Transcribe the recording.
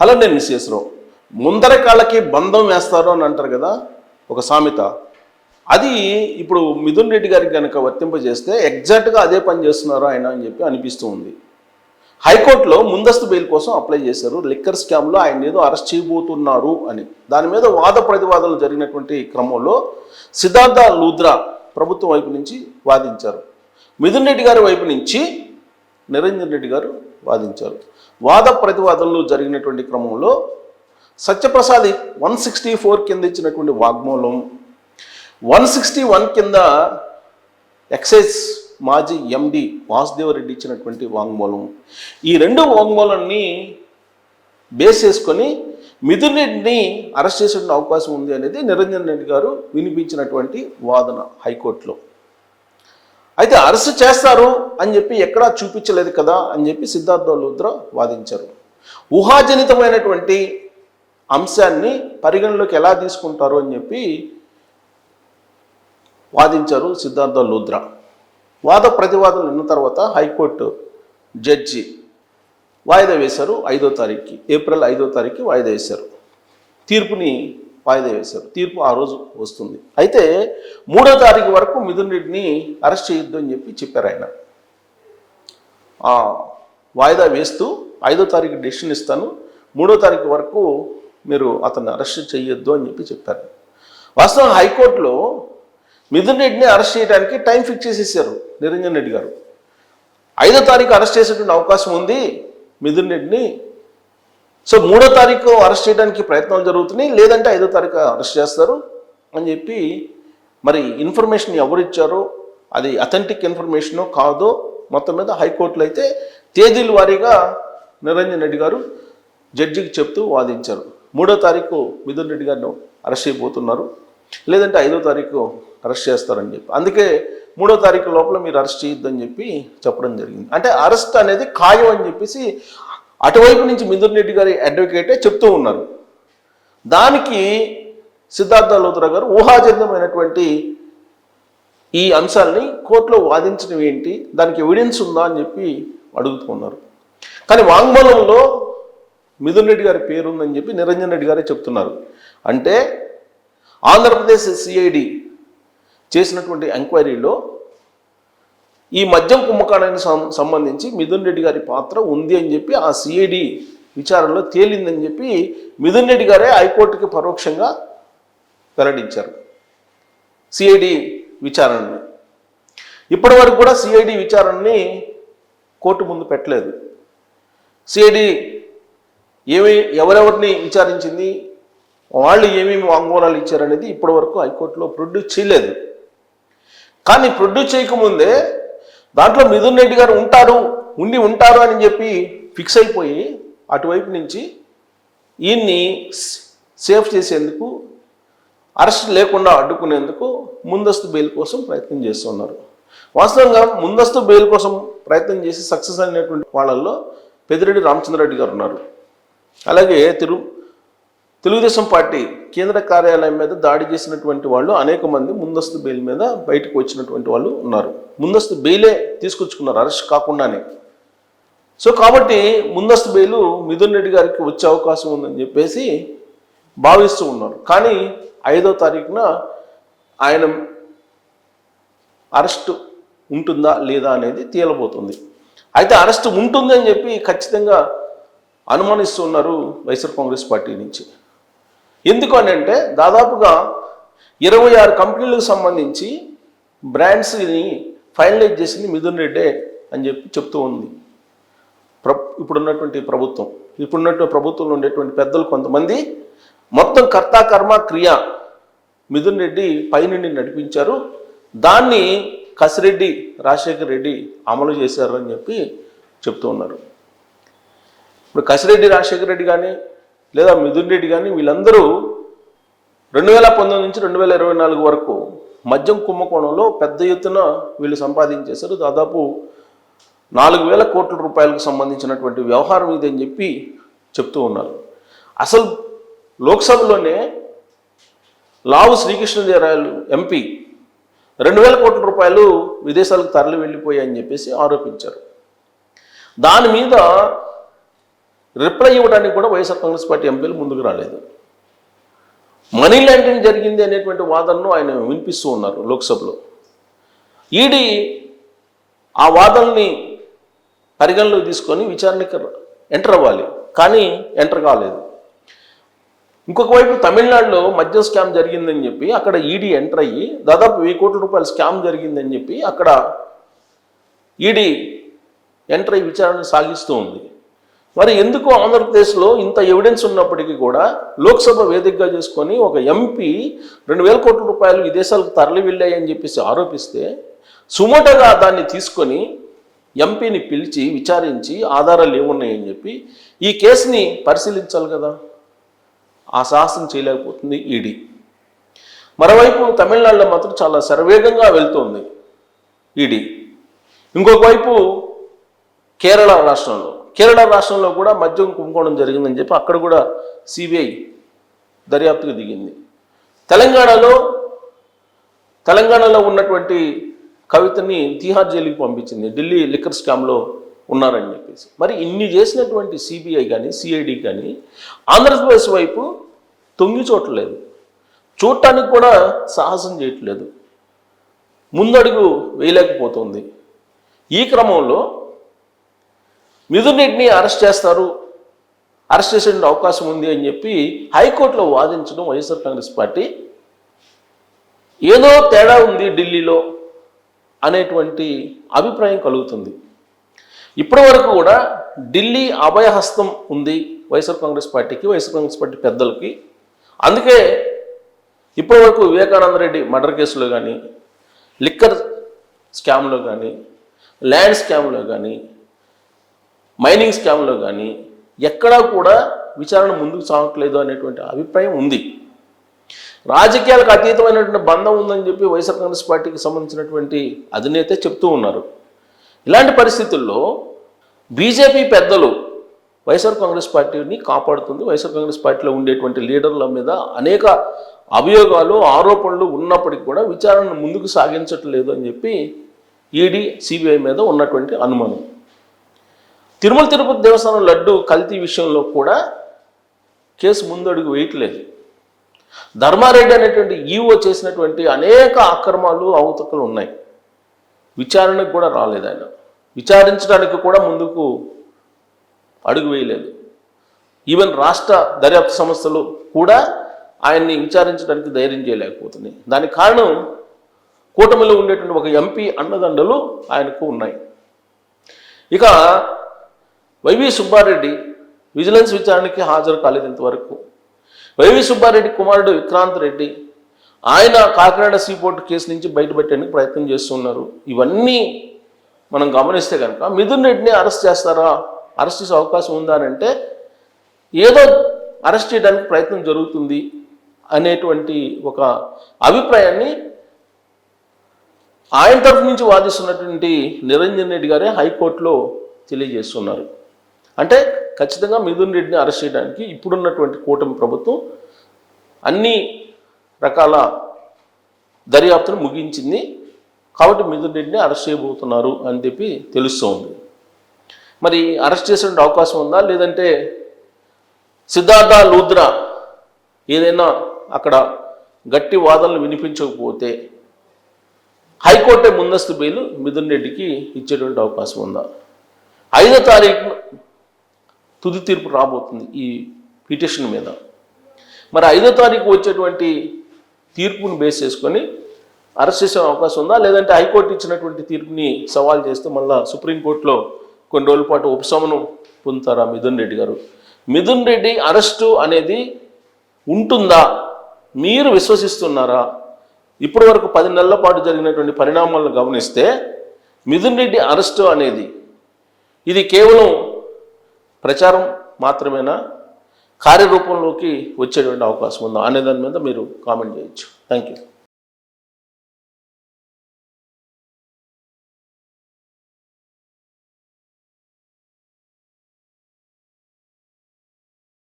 Hello నేను నిశేషరావు ముందర కాళ్ళకి బంధం వేస్తారు అని అంటారు కదా ఒక సామెత. అది ఇప్పుడు మిథున్ రెడ్డి గారికి కనుక వర్తింపజేస్తే ఎగ్జాక్ట్గా అదే పని చేస్తున్నారు ఆయన అని చెప్పి అనిపిస్తూ ఉంది. హైకోర్టులో ముందస్తు బెయిల్ కోసం అప్లై చేశారు. లిక్కర్ స్కామ్లో ఆయన ఏదో అరెస్ట్ చేయబోతున్నారు అని. దాని మీద వాద ప్రతివాదనలు జరిగినటువంటి క్రమంలో సిద్ధార్థ లూద్రా ప్రభుత్వం వైపు నుంచి వాదించారు. మిథున్ రెడ్డి గారి వైపు నుంచి నిరంజన్ రెడ్డి గారు వాదించారు. వాద ప్రతివాదనలు జరిగినటువంటి క్రమంలో సత్యప్రసాద్ వన్ సిక్స్టీ ఫోర్ కింద ఇచ్చినటువంటి వాగ్మూలం వన్ సిక్స్టీ వన్ కింద ఎక్సైజ్ మాజీ ఎండి వాసుదేవరెడ్డి ఇచ్చినటువంటి వాంగ్మూలం. ఈ రెండు వాంగ్మూలాన్ని బేస్ చేసుకొని మిథున్ రెడ్డిని అరెస్ట్ చేసే అవకాశం ఉంది అనేది నిరంజన్ రెడ్డి గారు వినిపించినటువంటి వాదన హైకోర్టులో. అయితే అరెస్ట్ చేస్తారు అని చెప్పి ఎక్కడా చూపించలేదు కదా అని చెప్పి సిద్ధార్థ లూద్ర వాదించారు. ఊహాజనితమైనటువంటి అంశాన్ని పరిగణలోకి ఎలా తీసుకుంటారు అని చెప్పి వాదించారు సిద్ధార్థ లూద్రా. వాద ప్రతివాదనలు విన్న తర్వాత హైకోర్టు జడ్జి వాయిదా వేశారు ఐదో తారీఖుకి ఏప్రిల్ ఐదో తారీఖుకి వాయిదా వేశారు. తీర్పుని వాయిదా వేశారు. తీర్పు ఆ రోజు వస్తుంది. అయితే మూడో తారీఖు వరకు మిథున్ రెడ్డిని అరెస్ట్ చేయొద్దు అని చెప్పి చెప్పారు ఆయన. వాయిదా వేస్తూ ఐదో తారీఖు డెసిషన్ ఇస్తాను మూడో తారీఖు వరకు మీరు అతన్ని అరెస్ట్ చేయొద్దు అని చెప్పి చెప్పారు. వాస్తవం హైకోర్టులో మిథున్ రెడ్డిని అరెస్ట్ చేయడానికి టైం ఫిక్స్ చేసేసారు నిరంజన్ రెడ్డి గారు. ఐదో తారీఖు అరెస్ట్ చేసేటువంటి అవకాశం ఉంది మిథున్ రెడ్డిని సో మూడో తారీఖు అరెస్ట్ చేయడానికి ప్రయత్నాలు జరుగుతున్నాయి. లేదంటే ఐదో తారీఖు అరెస్ట్ చేస్తారు అని చెప్పి మరి ఇన్ఫర్మేషన్ ఎవరు ఇచ్చారో అది అథెంటిక్ ఇన్ఫర్మేషనో కాదో మొత్తం మీద హైకోర్టులో అయితే తేదీల వారీగా నిరంజన్ రెడ్డి గారు జడ్జికి చెప్తూ వాదించారు. మూడో తారీఖు మిథున్ రెడ్డి గారిని అరెస్ట్ చేయబోతున్నారు. లేదంటే ఐదో తారీఖు అరెస్ట్ చేస్తారని చెప్పి. అందుకే మూడో తారీఖు లోపల మీరు అరెస్ట్ చేయొద్దని చెప్పి చెప్పడం జరిగింది. అంటే అరెస్ట్ అనేది ఖాయం అని చెప్పేసి అటువైపు నుంచి మిథున్ రెడ్డి గారి అడ్వకేటే చెప్తూ ఉన్నారు. దానికి సిద్ధార్థ లోతురా గారు ఊహాజనితమైనటువంటి ఈ అంశాలని కోర్టులో వాదించడం ఏంటి దానికి ఎవిడెన్స్ ఉందా అని చెప్పి అడుగుతున్నారు కానీ వాంగ్మూలంలో మిథున్ రెడ్డి గారి పేరు ఉందని చెప్పి నిరంజన్ రెడ్డి గారే చెప్తున్నారు. అంటే ఆంధ్రప్రదేశ్ సిఐడి చేసినటువంటి ఎంక్వైరీలో ఈ మద్యం కుంభకాణానికి సం- సంబంధించి మిథున్ రెడ్డి గారి పాత్ర ఉంది అని చెప్పి ఆ సిఐడి విచారణలో తేలిందని చెప్పి మిథున్ రెడ్డి గారే హైకోర్టుకి పరోక్షంగా వెల్లడించారు. సిఐడి విచారణని. ఇప్పటి వరకు కూడా సిఐడి విచారణని కోర్టు ముందు పెట్టలేదు. సిఐడి ఏమి ఎవరెవరిని విచారించింది వాళ్ళు ఏమేమి వాంగ్మూలాలు ఇచ్చారనేది ఇప్పటి వరకు హైకోర్టులో ప్రొడ్యూస్ చేయలేదు. కానీ ప్రొడ్యూస్ చేయకముందే దాంట్లో మిథున్ రెడ్డి గారు ఉంటారు ఉండి ఉంటారు అని చెప్పి ఫిక్స్ అయిపోయి అటువైపు నుంచి ఈయన్ని సేఫ్ చేసేందుకు అరెస్ట్ లేకుండా అడ్డుకునేందుకు ముందస్తు బెయిల్ కోసం ప్రయత్నం చేస్తున్నారు. వాస్తవంగా ముందస్తు బెయిల్ కోసం ప్రయత్నం చేసి సక్సెస్ అయినటువంటి వాళ్ళల్లో పెద్దిరెడ్డి రామచంద్రరెడ్డి గారు ఉన్నారు. అలాగే తిరు తెలుగుదేశం పార్టీ కేంద్ర కార్యాలయం మీద దాడి చేసినటువంటి వాళ్ళు అనేక మంది ముందస్తు బెయిల్ మీద బయటకు వచ్చినటువంటి వాళ్ళు ఉన్నారు. ముందస్తు బెయిలే తీసుకొచ్చుకున్నారు అరెస్ట్ కాకుండానే. సో కాబట్టి ముందస్తు బెయిలు మిథున్ రెడ్డి గారికి వచ్చే అవకాశం ఉందని చెప్పేసి భావిస్తూ ఉన్నారు. కానీ ఐదో తారీఖున ఆయన అరెస్ట్ ఉంటుందా లేదా అనేది తేలబోతుంది. అయితే అరెస్ట్ ఉంటుంది అని చెప్పి ఖచ్చితంగా అనుమానిస్తున్నారు వైఎస్ఆర్ కాంగ్రెస్ పార్టీ నుంచి. ఎందుకు అని అంటే దాదాపుగా ఇరవై ఆరు కంపెనీలకు సంబంధించి బ్రాండ్స్ని ఫైనలైజ్ చేసింది మిథున్ రెడ్డే అని చెప్పి చెప్తూ ఉంది. ప్ర ఇప్పుడున్నటువంటి ప్రభుత్వం ఇప్పుడున్నటువంటి ప్రభుత్వంలో ఉండేటువంటి పెద్దలు కొంతమంది మొత్తం కర్త కర్మ క్రియ మిథున్ రెడ్డి పైనుండి నడిపించారు. దాన్ని కసిరెడ్డి రాజశేఖర్ రెడ్డి అమలు చేశారు అని చెప్పి చెప్తూ ఉన్నారు. ఇప్పుడు కసిరెడ్డి రాజశేఖర రెడ్డి కానీ లేదా మిథున్ రెడ్డి కానీ వీళ్ళందరూ రెండు వేల పంతొమ్మిది నుంచి రెండు వేల ఇరవై నాలుగు వరకు మద్యం కుంభకోణంలో పెద్ద ఎత్తున వీళ్ళు సంపాదించేశారు. దాదాపు నాలుగు వేల కోట్ల రూపాయలకు సంబంధించినటువంటి వ్యవహారం ఇది అని చెప్పి చెప్తూ ఉన్నారు. అసలు లోక్సభలోనే లావు శ్రీకృష్ణదేవరాయలు ఎంపీ రెండు వేల కోట్ల రూపాయలు విదేశాలకు తరలి వెళ్ళిపోయాయని చెప్పేసి ఆరోపించారు. దాని మీద రిప్లై ఇవ్వడానికి కూడా వైఎస్ఆర్ కాంగ్రెస్ పార్టీ ఎంపీలు ముందుకు రాలేదు. మనీ ల్యాండింగ్ జరిగింది అనేటువంటి వాదనను ఆయన వినిపిస్తూ ఉన్నారు లోక్సభలో. ఈడీ ఆ వాదనని పరిగణలోకి తీసుకొని విచారణకి ఎంటర్ అవ్వాలి కానీ ఎంటర్ కాలేదు. ఇంకొక వైపు తమిళనాడులో మద్యం స్కామ్ జరిగిందని చెప్పి అక్కడ ఈడీ ఎంటర్ అయ్యి దాదాపు వెయ్యి కోట్ల రూపాయల స్కామ్ జరిగిందని చెప్పి అక్కడ ఈడీ ఎంటర్ అయ్యి విచారణ సాగిస్తూ ఉంది. మరి ఎందుకు ఆంధ్రప్రదేశ్లో ఇంత ఎవిడెన్స్ ఉన్నప్పటికీ కూడా లోక్సభ వేదికగా చేసుకొని ఒక ఎంపీ రెండు వేల కోట్ల రూపాయలు విదేశాలకు తరలి వెళ్ళాయని చెప్పేసి ఆరోపిస్తే సుమోటగా దాన్ని తీసుకొని ఎంపీని పిలిచి విచారించి ఆధారాలు ఏమున్నాయని చెప్పి ఈ కేసుని పరిశీలించాలి కదా. ఆ సాహసం చేయలేకపోతుంది ఈడీ మరోవైపు తమిళనాడులో మాత్రం చాలా శరవేగంగా వెళ్తుంది ఈడీ ఇంకొక వైపు కేరళ రాష్ట్రంలో కేరళ రాష్ట్రంలో కూడా మద్యం కుంభకోణం జరిగిందని చెప్పి అక్కడ కూడా సిబిఐ దర్యాప్తుకు దిగింది. తెలంగాణలో తెలంగాణలో ఉన్నటువంటి కవితని తిహార్ జైలుకి పంపించింది. ఢిల్లీ లిక్కర్ స్కామ్లో ఉన్నారని చెప్పేసి. మరి ఇన్ని చేసినటువంటి సిబిఐ కానీ సిఐడి కానీ ఆంధ్రప్రదేశ్ వైపు తొంగి చూడలేదు చూడటానికి కూడా సాహసం చేయట్లేదు. ముందడుగు వేయలేకపోతుంది. ఈ క్రమంలో మిథున్ అరెస్ట్ చేస్తారు. అరెస్ట్ చేసే అవకాశం ఉంది అని చెప్పి హైకోర్టులో వాదించడం వైఎస్ఆర్ కాంగ్రెస్ పార్టీ. ఏదో తేడా ఉంది ఢిల్లీలో అనేటువంటి అభిప్రాయం కలుగుతుంది. ఇప్పటి వరకు కూడా ఢిల్లీ అభయహస్తం ఉంది వైఎస్ఆర్ కాంగ్రెస్ పార్టీకి వైఎస్ఆర్ కాంగ్రెస్ పార్టీ పెద్దలకి. అందుకే ఇప్పటి వరకు వివేకానంద రెడ్డి మర్డర్ కేసులో కానీ లిక్కర్ స్కామ్లో కానీ ల్యాండ్ స్కామ్లో కానీ మైనింగ్ స్కామ్లో కానీ ఎక్కడా కూడా విచారణ ముందుకు సాగట్లేదు అనేటువంటి అభిప్రాయం ఉంది. రాజకీయాలకు అతీతమైనటువంటి బంధం ఉందని చెప్పి వైఎస్ఆర్ కాంగ్రెస్ పార్టీకి సంబంధించినటువంటి అధినేత చెప్తూ ఉన్నారు. ఇలాంటి పరిస్థితుల్లో బీజేపీ పెద్దలు వైఎస్ఆర్ కాంగ్రెస్ పార్టీని కాపాడుతుంది. వైఎస్ఆర్ కాంగ్రెస్ పార్టీలో ఉండేటువంటి లీడర్ల మీద అనేక అభియోగాలు ఆరోపణలు ఉన్నప్పటికీ కూడా విచారణను ముందుకు సాగించట్లేదు అని చెప్పి ఈడీ సిబిఐ మీద ఉన్నటువంటి అనుమానం. తిరుమల తిరుపతి దేవస్థానం లడ్డు కల్తీ విషయంలో కూడా కేసు ముందడుగు వేయట్లేదు. ధర్మారెడ్డి అనేటువంటి ఈఓ చేసినటువంటి అనేక అక్రమాలు అవతకలు ఉన్నాయి. విచారణకు కూడా రాలేదు ఆయన. విచారించడానికి కూడా ముందుకు అడుగు వేయలేదు. ఈవెన్ రాష్ట్ర దర్యాప్తు సంస్థలు కూడా ఆయన్ని విచారించడానికి ధైర్యం చేయలేకపోతున్నాయి. దానికి కారణం కూటమిలో ఉండేటువంటి ఒక ఎంపీ అన్నదండలు ఆయనకు ఉన్నాయి. ఇక వైవి సుబ్బారెడ్డి విజిలెన్స్ విచారణకి హాజరు కాలేదు ఇంతవరకు వైవి సుబ్బారెడ్డి కుమారుడు విక్రాంత్ రెడ్డి ఆయన కాకినాడ సీపోర్ట్ కేసు నుంచి బయటపెట్టడానికి ప్రయత్నం చేస్తున్నారు. ఇవన్నీ మనం గమనిస్తే కనుక మిథున్ రెడ్డిని అరెస్ట్ చేస్తారా? అరెస్ట్ చేసే అవకాశం ఉందా అంటే ఏదో అరెస్ట్ చేయడానికి ప్రయత్నం జరుగుతుంది అనేటువంటి ఒక అభిప్రాయాన్ని ఆయన తరఫు నుంచి వాదిస్తున్నటువంటి నిరంజన్ రెడ్డి గారే హైకోర్టులో తెలియజేస్తున్నారు. అంటే ఖచ్చితంగా మిథున్ రెడ్డిని అరెస్ట్ చేయడానికి ఇప్పుడున్నటువంటి కూటమి ప్రభుత్వం అన్ని రకాల దర్యాప్తును ముగించింది. కాబట్టి మిథున్ రెడ్డిని అరెస్ట్ చేయబోతున్నారు అని చెప్పి తెలుస్తోంది. మరి అరెస్ట్ చేసే అవకాశం ఉందా? లేదంటే సిద్ధార్థ లూద్రా ఏదైనా అక్కడ గట్టి వాదనలు వినిపించకపోతే హైకోర్టే ముందస్తు బెయిల్ మిథున్ రెడ్డికి ఇచ్చేటువంటి అవకాశం ఉందా? ఐదో తారీఖు తుది తీర్పు రాబోతుంది ఈ పిటిషన్ మీద. మరి ఐదో తారీఖు వచ్చేటువంటి తీర్పును బేస్ చేసుకొని అరెస్ట్ చేసే అవకాశం ఉందా? లేదంటే హైకోర్టు ఇచ్చినటువంటి తీర్పుని సవాల్ చేస్తే మళ్ళీ సుప్రీంకోర్టులో కొన్ని రోజుల పాటు ఉపశమనం పొందుతారా మిథున్ రెడ్డి గారు? మిథున్ రెడ్డి అరెస్టు అనేది ఉంటుందా? మీరు విశ్వసిస్తున్నారా? ఇప్పటి వరకు పది నెలల పాటు జరిగినటువంటి పరిణామాలను గమనిస్తే మిథున్ రెడ్డి అరెస్టు అనేది ఇది కేవలం ప్రచారం మాత్రమేనా? కార్యరూపంలోకి వచ్చేటువంటి అవకాశం ఉందా? అనే దాని మీద మీరు కామెంట్ చేయొచ్చు. Thank you